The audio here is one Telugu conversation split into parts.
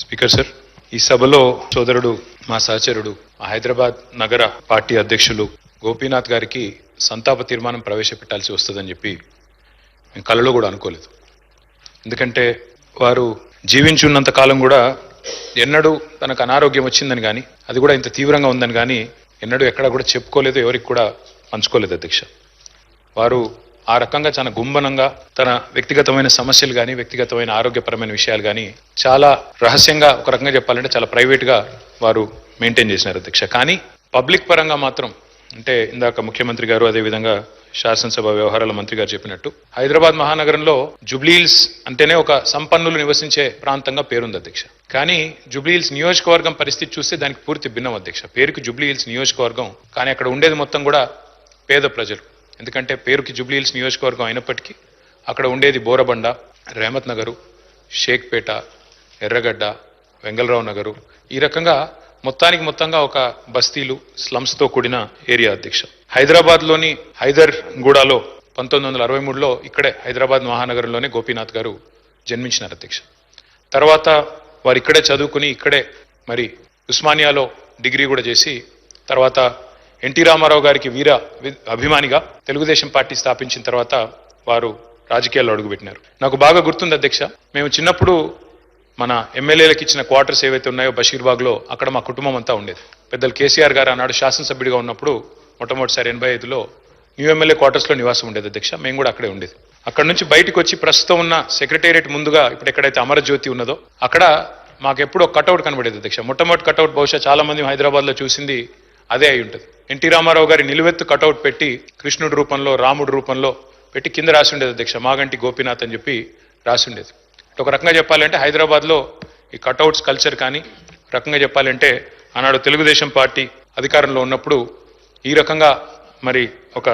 స్పీకర్ సార్ ఈ సభలో సోదరుడు మా సహచరుడు హైదరాబాద్ నగర పార్టీ అధ్యక్షులు గోపీనాథ్ గారికి సంతాప తీర్మానం ప్రవేశపెట్టాల్సి వస్తుందని చెప్పి మేము కలలో కూడా అనుకోలేదు. ఎందుకంటే వారు జీవించున్నంత కాలం కూడా ఎన్నడూ తనకు అనారోగ్యం వచ్చిందని కానీ అది కూడా ఇంత తీవ్రంగా ఉందని కానీ ఎన్నడూ ఎక్కడా కూడా చెప్పుకోలేదు ఎవరికి కూడా పంచుకోలేదు అధ్యక్ష. వారు ఆ రకంగా చాలా గుంబనంగా తన వ్యక్తిగతమైన సమస్యలు కానీ వ్యక్తిగతమైన ఆరోగ్యపరమైన విషయాలు కానీ చాలా రహస్యంగా ఒక రకంగా చెప్పాలంటే చాలా ప్రైవేట్గా వారు మెయింటైన్ చేసినారు అధ్యక్ష. కానీ పబ్లిక్ పరంగా మాత్రం అంటే ఇందాక ముఖ్యమంత్రి గారు అదేవిధంగా శాసనసభ వ్యవహారాల మంత్రి గారు చెప్పినట్టు హైదరాబాద్ మహానగరంలో జుబ్లీహిల్స్ అంటేనే ఒక సంపన్నులు నివసించే ప్రాంతంగా పేరుంది అధ్యక్ష. కానీ జుబ్లీహిల్స్ నియోజకవర్గం పరిస్థితి చూస్తే దానికి పూర్తి భిన్నం అధ్యక్ష. పేరుకి జుబ్లీహిల్స్ నియోజకవర్గం కానీ అక్కడ ఉండేది మొత్తం కూడా పేద ప్రజలు. ఎందుకంటే పేరుకి జుబ్లీహిల్స్ నియోజకవర్గం అయినప్పటికీ అక్కడ ఉండేది బోరబండ రేమత్ నగరు షేక్పేట ఎర్రగడ్డ వెంగళరావు నగరు. ఈ రకంగా మొత్తానికి మొత్తంగా ఒక బస్తీలు స్లమ్స్తో కూడిన ఏరియా అధ్యక్ష. హైదరాబాద్లోని హైదర్ గూడాలో పంతొమ్మిది వందల అరవై మూడులో ఇక్కడే హైదరాబాద్ మహానగరంలోనే గోపీనాథ్ గారు జన్మించినారు అధ్యక్ష. తర్వాత వారు ఇక్కడే చదువుకుని ఇక్కడే మరి ఉస్మానియాలో డిగ్రీ కూడా చేసి తర్వాత ఎన్టీ రామారావు గారికి వీర అభిమానిగా తెలుగుదేశం పార్టీ స్థాపించిన తర్వాత వారు రాజకీయాల్లో అడుగుపెట్టినారు. నాకు బాగా గుర్తుంది అధ్యక్ష మేము చిన్నప్పుడు మన ఎమ్మెల్యేలకు ఇచ్చిన క్వార్టర్స్ ఏవైతే ఉన్నాయో బషీర్బాగ్లో అక్కడ మా కుటుంబం అంతా ఉండేది. పెద్దలు కేసీఆర్ గారు ఆనాడు శాసనసభ్యుడిగా ఉన్నప్పుడు మొట్టమొదటిసారి ఎనభై ఐదులో న్యూ ఎమ్మెల్యే క్వార్టర్స్లో నివాసం ఉండేది అధ్యక్ష మేము కూడా అక్కడే ఉండేది. అక్కడ నుంచి బయటకు వచ్చి ప్రస్తుతం ఉన్న సెక్రటేరియట్ ముందుగా ఇప్పుడు ఎక్కడైతే అమరజ్యోతి ఉన్నదో అక్కడ మాకు ఎప్పుడో కటౌట్ కనబడేది అధ్యక్ష. మొట్టమొదటి కటౌట్ బహుశా చాలా మంది హైదరాబాద్లో చూసింది అదే అయి ఉంటుంది. ఎన్టీ రామారావు గారి నిలువెత్తు కటౌట్ పెట్టి కృష్ణుడి రూపంలో రాముడి రూపంలో పెట్టి కింద రాసి ఉండేది అధ్యక్ష. మాగంటి గోపీనాథ్ అని చెప్పి రాసి ఉండేది. ఒక రకంగా చెప్పాలంటే హైదరాబాద్లో ఈ కటౌట్స్ కల్చర్ కానీ రకంగా చెప్పాలంటే ఆనాడు తెలుగుదేశం పార్టీ అధికారంలో ఉన్నప్పుడు ఈ రకంగా మరి ఒక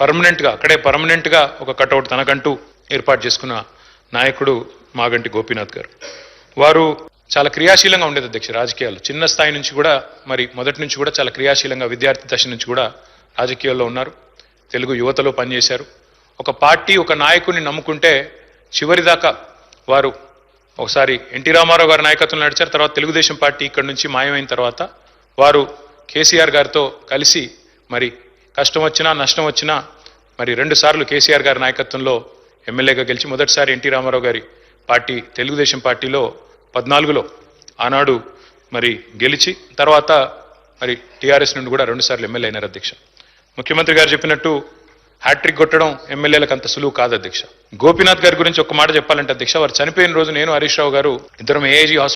పర్మనెంట్గా అక్కడే పర్మనెంట్గా ఒక కటౌట్ తనకంటూ ఏర్పాటు చేసుకున్న నాయకుడు మాగంటి గోపీనాథ్ గారు. వారు చాలా క్రియాశీలంగా ఉండేది అధ్యక్ష రాజకీయాల్లో. చిన్న స్థాయి నుంచి కూడా మరి మొదటి నుంచి కూడా చాలా క్రియాశీలంగా విద్యార్థి దశ నుంచి కూడా రాజకీయాల్లో ఉన్నారు. తెలుగు యువతలో పనిచేశారు. ఒక పార్టీ ఒక నాయకుడిని నమ్ముకుంటే చివరిదాకా వారు ఒకసారి ఎన్టీ రామారావు గారి నాయకత్వంలో నడిచారు. తర్వాత తెలుగుదేశం పార్టీ ఇక్కడ నుంచి మాయమైన తర్వాత వారు కేసీఆర్ గారితో కలిసి మరి కష్టం వచ్చినా నష్టం వచ్చినా మరి రెండు సార్లు కేసీఆర్ గారి నాయకత్వంలో ఎమ్మెల్యేగా గెలిచి మొదటిసారి ఎన్టీ రామారావు గారి పార్టీ తెలుగుదేశం పార్టీలో పద్నాలుగులో ఆనాడు మరి గెలిచి తర్వాత మరి టీఆర్ఎస్ నుండి కూడా రెండుసార్లు ఎమ్మెల్యే అయినారు అధ్యక్ష. ముఖ్యమంత్రి గారు చెప్పినట్టు హ్యాట్రిక్ కొట్టడం ఎమ్మెల్యేలకు అంత సులువు కాదు అధ్యక్ష. గోపీనాథ్ గారి గురించి ఒక మాట చెప్పాలంటే అధ్యక్ష వారు చనిపోయిన రోజు నేను హరీష్ రావు గారు ఇద్దరం ఏజీ